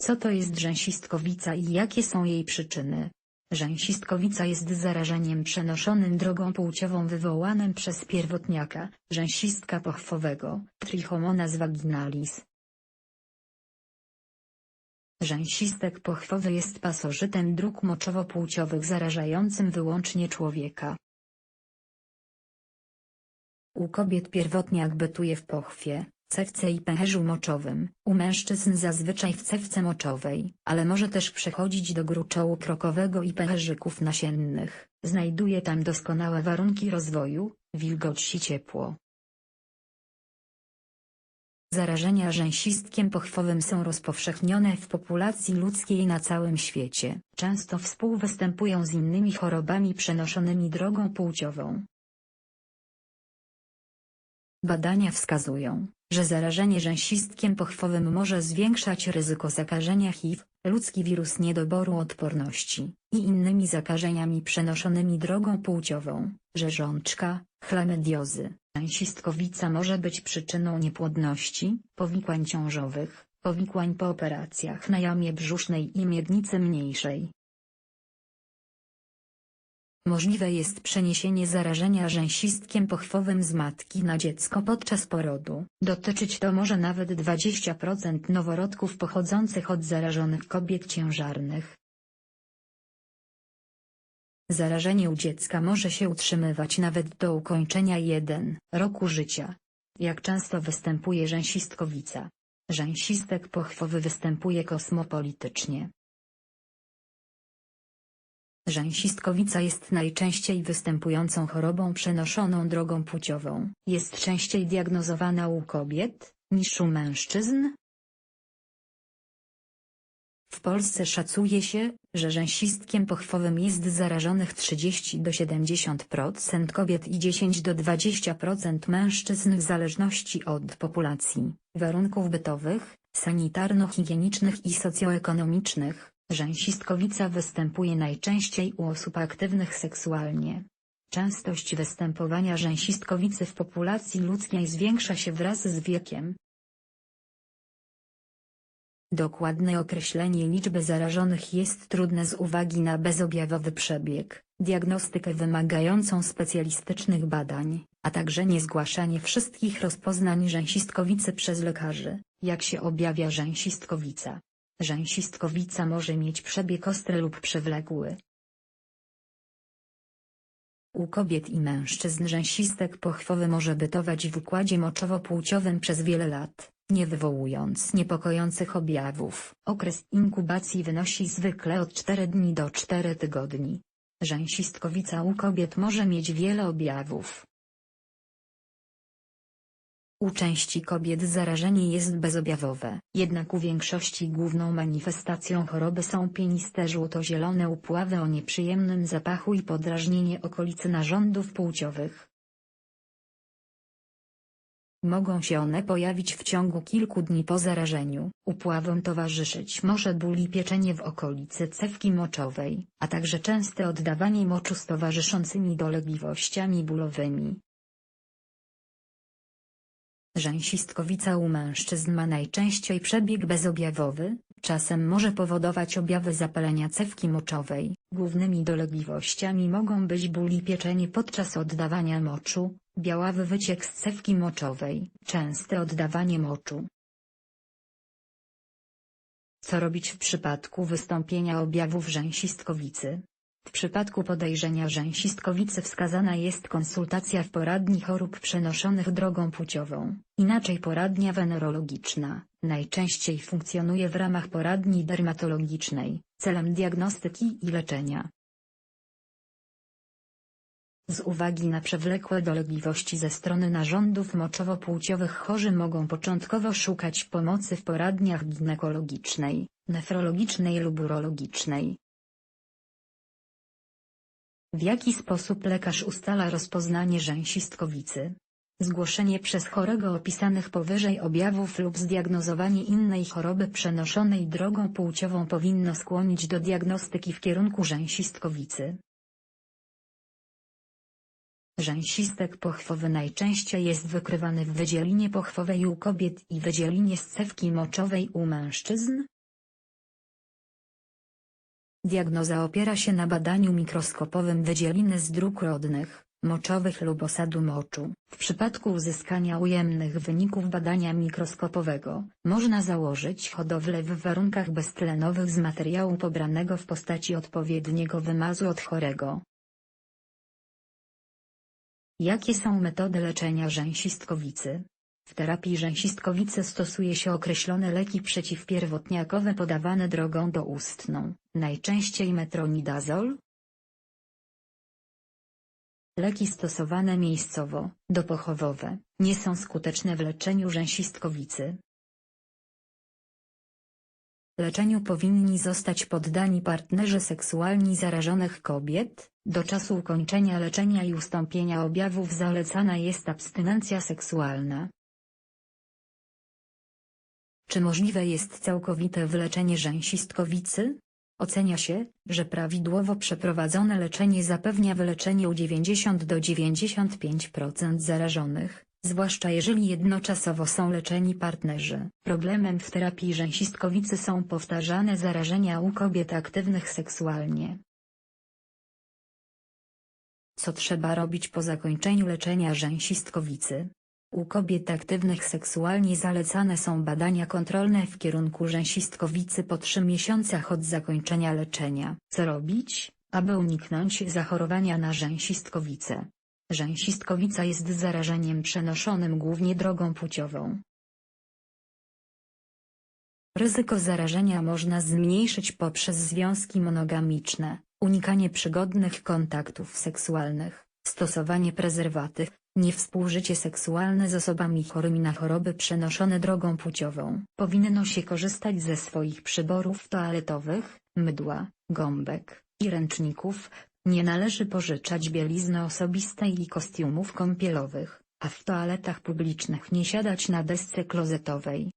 Co to jest rzęsistkowica i jakie są jej przyczyny? Rzęsistkowica jest zarażeniem przenoszonym drogą płciową wywołanym przez pierwotniaka, rzęsistka pochwowego, Trichomonas vaginalis. Rzęsistek pochwowy jest pasożytem dróg moczowo-płciowych zarażającym wyłącznie człowieka. U kobiet pierwotniak bytuje w pochwie, cewce i pęcherzu moczowym, u mężczyzn zazwyczaj w cewce moczowej, ale może też przechodzić do gruczołu krokowego i pęcherzyków nasiennych. Znajduje tam doskonałe warunki rozwoju, wilgoć i ciepło. Zarażenia rzęsistkiem pochwowym są rozpowszechnione w populacji ludzkiej na całym świecie. Często współwystępują z innymi chorobami przenoszonymi drogą płciową. Badania wskazują, że zarażenie rzęsistkiem pochwowym może zwiększać ryzyko zakażenia HIV, ludzki wirus niedoboru odporności i innymi zakażeniami przenoszonymi drogą płciową, rzeżączka, chlamydiozy. Rzęsistkowica może być przyczyną niepłodności, powikłań ciążowych, powikłań po operacjach na jamie brzusznej i miednicy mniejszej. Możliwe jest przeniesienie zarażenia rzęsistkiem pochwowym z matki na dziecko podczas porodu. Dotyczyć to może nawet 20% noworodków pochodzących od zarażonych kobiet ciężarnych. Zarażenie u dziecka może się utrzymywać nawet do ukończenia 1 roku życia. Jak często występuje rzęsistkowica? Rzęsistek pochwowy występuje kosmopolitycznie. Rzęsistkowica jest najczęściej występującą chorobą przenoszoną drogą płciową. Jest częściej diagnozowana u kobiet, niż u mężczyzn. W Polsce szacuje się, że rzęsistkiem pochwowym jest zarażonych 30 do 70% kobiet i 10 do 20% mężczyzn w zależności od populacji, warunków bytowych, sanitarno-higienicznych i socjoekonomicznych. Rzęsistkowica występuje najczęściej u osób aktywnych seksualnie. Częstość występowania rzęsistkowicy w populacji ludzkiej zwiększa się wraz z wiekiem. Dokładne określenie liczby zarażonych jest trudne z uwagi na bezobjawowy przebieg, diagnostykę wymagającą specjalistycznych badań, a także niezgłaszanie wszystkich rozpoznań rzęsistkowicy przez lekarzy, jak się objawia rzęsistkowica. Rzęsistkowica może mieć przebieg ostry lub przewlekły. U kobiet i mężczyzn rzęsistek pochwowy może bytować w układzie moczowo-płciowym przez wiele lat, nie wywołując niepokojących objawów. Okres inkubacji wynosi zwykle od 4 dni do 4 tygodni. Rzęsistkowica u kobiet może mieć wiele objawów, u części kobiet zarażenie jest bezobjawowe, jednak u większości główną manifestacją choroby są pieniste żółto-zielone upławy o nieprzyjemnym zapachu i podrażnienie okolicy narządów płciowych. Mogą się one pojawić w ciągu kilku dni po zarażeniu. Upławom towarzyszyć może ból i pieczenie w okolicy cewki moczowej, a także częste oddawanie moczu z towarzyszącymi dolegliwościami bólowymi. Rzęsistkowica u mężczyzn ma najczęściej przebieg bezobjawowy, czasem może powodować objawy zapalenia cewki moczowej. Głównymi dolegliwościami mogą być ból i pieczenie podczas oddawania moczu, białawy wyciek z cewki moczowej, częste oddawanie moczu. Co robić w przypadku wystąpienia objawów rzęsistkowicy? W przypadku podejrzenia rzęsistkowicy wskazana jest konsultacja w poradni chorób przenoszonych drogą płciową, inaczej poradnia wenerologiczna, najczęściej funkcjonuje w ramach poradni dermatologicznej, celem diagnostyki i leczenia. Z uwagi na przewlekłe dolegliwości ze strony narządów moczowo-płciowych chorzy mogą początkowo szukać pomocy w poradniach ginekologicznej, nefrologicznej lub urologicznej, w jaki sposób lekarz ustala rozpoznanie rzęsistkowicy? Zgłoszenie przez chorego opisanych powyżej objawów lub zdiagnozowanie innej choroby przenoszonej drogą płciową powinno skłonić do diagnostyki w kierunku rzęsistkowicy. Rzęsistek pochwowy najczęściej jest wykrywany w wydzielinie pochwowej u kobiet i wydzielinie scewki moczowej u mężczyzn, Diagnoza opiera się na badaniu mikroskopowym wydzieliny z dróg rodnych, moczowych lub osadu moczu. W przypadku uzyskania ujemnych wyników badania mikroskopowego, można założyć hodowlę w warunkach beztlenowych z materiału pobranego w postaci odpowiedniego wymazu od chorego. Jakie są metody leczenia rzęsistkowicy? W terapii rzęsistkowicy stosuje się określone leki przeciwpierwotniakowe podawane drogą doustną, najczęściej metronidazol. Leki stosowane miejscowo, dopochowowe, nie są skuteczne w leczeniu rzęsistkowicy. Leczeniu powinni zostać poddani partnerzy seksualni zarażonych kobiet, do czasu ukończenia leczenia i ustąpienia objawów zalecana jest abstynencja seksualna. Czy możliwe jest całkowite wyleczenie rzęsistkowicy? Ocenia się, że prawidłowo przeprowadzone leczenie zapewnia wyleczenie u 90 do 95% zarażonych, zwłaszcza jeżeli jednoczasowo są leczeni partnerzy. Problemem w terapii rzęsistkowicy są powtarzane zarażenia u kobiet aktywnych seksualnie. Co trzeba robić po zakończeniu leczenia rzęsistkowicy? U kobiet aktywnych seksualnie zalecane są badania kontrolne w kierunku rzęsistkowicy po 3 miesiącach od zakończenia leczenia. Co robić, aby uniknąć zachorowania na rzęsistkowicę? Rzęsistkowica jest zarażeniem przenoszonym głównie drogą płciową. Ryzyko zarażenia można zmniejszyć poprzez związki monogamiczne, unikanie przygodnych kontaktów seksualnych, stosowanie prezerwatyw, niewspółżycie seksualne z osobami chorymi na choroby przenoszone drogą płciową. Powinno się korzystać ze swoich przyborów toaletowych, mydła, gąbek i ręczników, nie należy pożyczać bielizny osobistej i kostiumów kąpielowych, a w toaletach publicznych nie siadać na desce klozetowej.